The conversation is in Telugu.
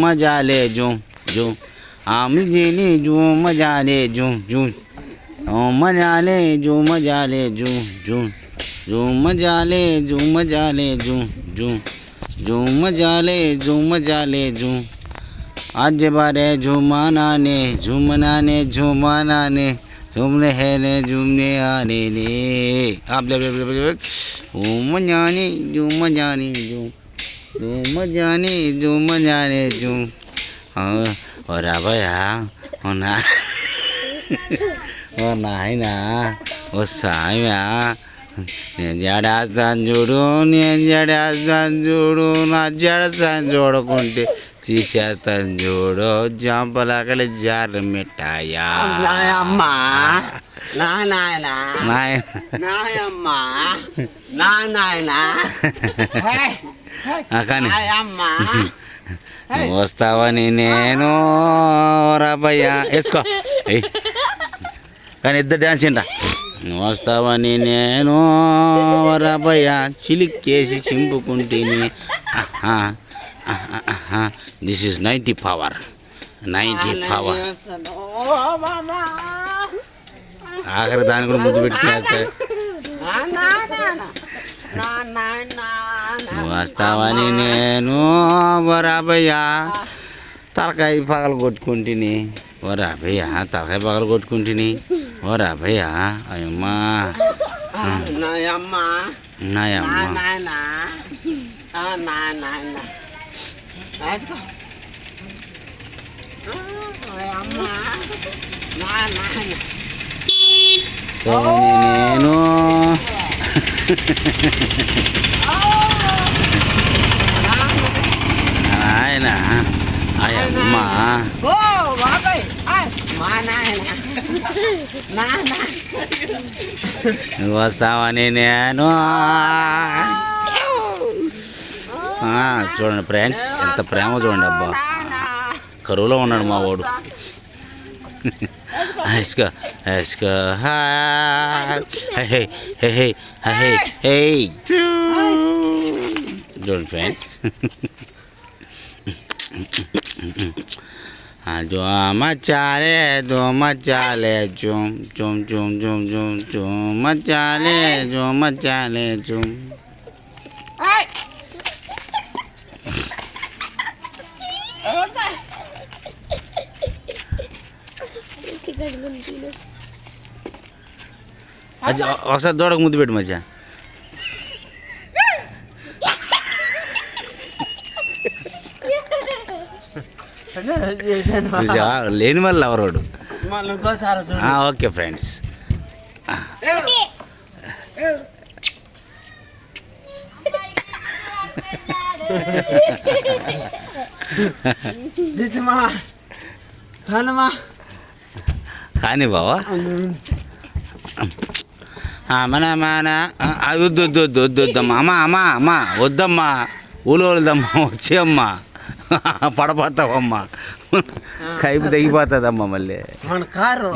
मज़ा ले जो जो। आम जीने जो, मज़ा ले जो जो। ओ मज़ा ले जो, मज़ा ले जो जो। जो मज़ा ले जो, मज़ा ले जो जो। जो मज़ा ले जो, मज़ा ले जो। आज बारे झूमाना ने झूमना ने झूमाना ने। झूमने है ने झूमने आने ने। आप ले ले ले ले ओ मज़ा ने जो मज़ा ने जो झूम जाने झूम जाने झूम हाँ और अब यार और ना और ना है ना ओ साया నేను జడాస్తాను చూడు నేను జడాస్తాను చూడు నా జడస్తాను చూడకుంటే తీసేస్తాను చూడు జంపలకలి జారు మిఠాయా నాయమ్మ నా నాయన నాయన నాయమ్మ నా నాయన ఆ, కానీ. వస్తావని నేను రాబయ్యా. వేసుకో. కానీ ఇద్దరు డ్యాన్స్ ఏంటా నువ్వు వస్తావని నేను రాబయ్యా. చిలిక్కేసి చింపుకుంటేని. This is ninety power ninety power ఆఖరి దాని కూడా ముద్దు పెట్టుకునేస్తే నువ్వు వస్తావని నేను రాబయ్యా తలకాయ పగలు కొట్టుకుంటుని ఓ రాబయ్యా తలకాయ పగలు కొట్టుకుంటుని ఓ రాబయ్యా అయ్యమ్మా నాయమ్మ ఆయన నువ్వు వస్తావని నేను? ఆ, చూడండి ఫ్రెండ్స్ ఎంత ప్రేమ చూడండి అబ్బా. కరువులో ఉన్నాడు మా వాడు. ఇసుక ఇసుక హే. హే హే హే హే చూడండి ఫ్రెండ్స్. હા જો મચાલે જો મચાલે ચૂમ ચૂમ ચૂમ ચૂમ ચૂમ ચૂમ મચાલે જો મચાલે ચૂમ અચ્છા વરસાદ દોડક મુદબેટ મજા చూసావా? లేని వాళ్ళు ఎవరోడు? Okay friends. కానీ బావా? మన మన ఆ, వద్దు వద్దు వద్దు వద్దు వద్దమ్మా. అమ్మా అమ్మా అమ్మా వద్దమ్మా. ఊలోదమ్మా వచ్చేమ్మా పడపోతావమ్మా. కైపు తెగిపోతుందమ్మా మళ్ళీ. మన కారు.